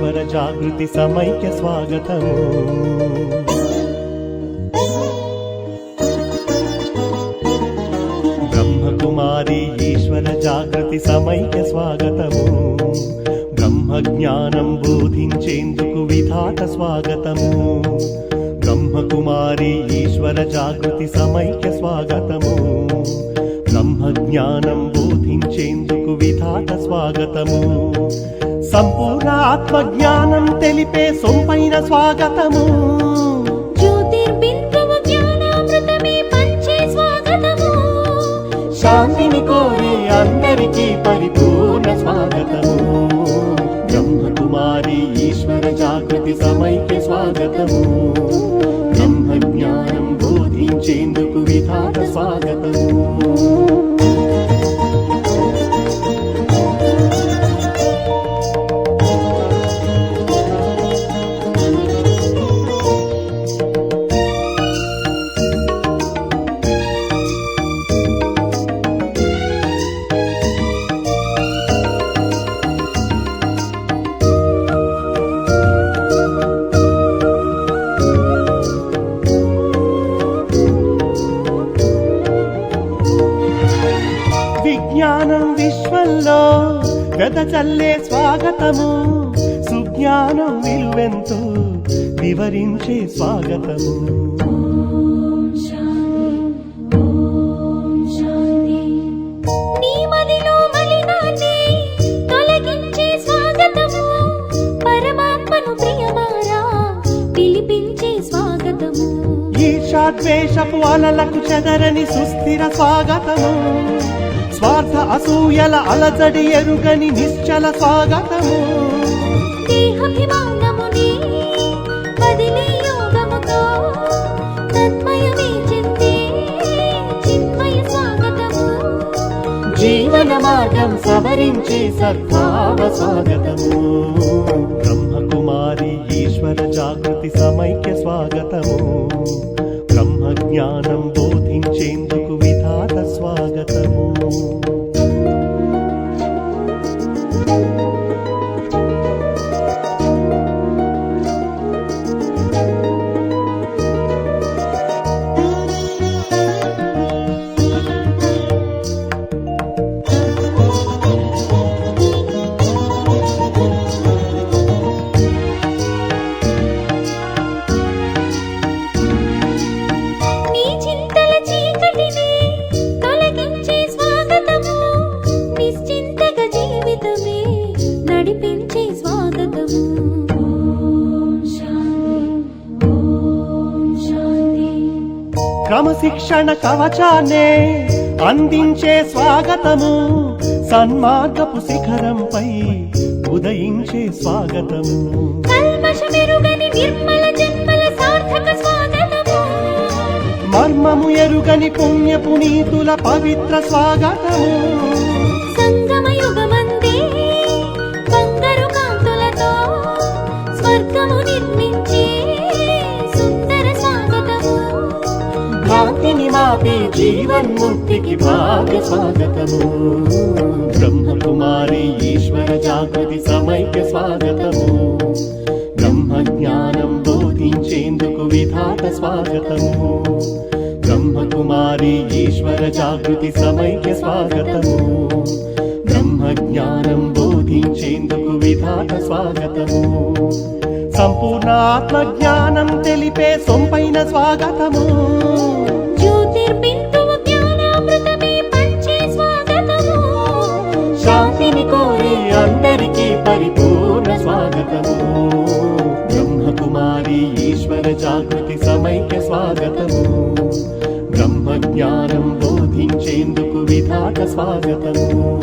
ఈశ్వర జాగృతి సమైక్య స్వాగతము బ్రహ్మకుమారి ఈశ్వర జాగృతి సమైక్య స్వాగతము బ్రహ్మజ్ఞానం బోధించేందుకు విధాత స్వాగతము బ్రహ్మకుమారి ఈశ్వర జాగృతి సమైక్య స్వాగతము బ్రహ్మజ్ఞానం బోధించేందుకు విధాత స్వాగతము సంపూర్ణ ఆత్మ జ్ఞానం తెలిపే సొంపైన స్వాగతము. శాంతిని కోరే అందరికీ పరిపూర్ణ స్వాగతము. బ్రహ్మకుమారి ఈశ్వర జాగృతి సమైక్య స్వాగతము. బ్రహ్మ జ్ఞానం బోధించేందుకు విధాత స్వాగతము. విజ్ఞానం విశ్వంలో వెదచల్లే స్వాగతము సుజ్ఞానం విలువెంతో వివరించే స్వాగతము నీ మదిలో స్వాగతము ఈర్షాద్వేషపు అలలకు చెదరని సుస్థిర స్వాగతము స్వార్థ అసూయల అలజడి ఎరుగని నిశ్చల స్వాగతము. జీవన మార్గం సవరించే సద్భావ స్వాగతము. బ్రహ్మకుమారి ఈశ్వర జాగృతి సమైక్య స్వాగతము. బ్రహ్మ జ్ఞానం క్రమశిక్షణ కవచాన్నే అందించే స్వాగతము సన్మార్గపు శిఖరంపై ఉదయించే స్వాగతము. మర్మము ఎరుగని పుణ్య పునీతుల పవిత్ర స్వాగతము. భ్రాంతిని మాపే జీవన్ముక్తికి భాగ్య స్వాగతము బ్రహ్మకుమారి ఈశ్వర జాగృతి సమైక్య స్వాగతము. బ్రహ్మ జ్ఞానం బోధించేందుకు విధాత స్వాగతము. బ్రహ్మకుమారి ఈశ్వర జాగృతి సమైక్య స్వాగతము. బ్రహ్మ జ్ఞానం బోధించేందుకు విధాత స్వాగతము. సంపూర్ణ ఆత్మ జ్ఞానం తెలిపే సొంపైన స్వాగతము. అందరికీ పరిపూర్ణ స్వాగతము. బ్రహ్మకుమారి ఈశ్వర జాగృతి సమైక్య స్వాగతము. బ్రహ్మ జ్ఞానం బోధించేందుకు విధాత స్వాగతము.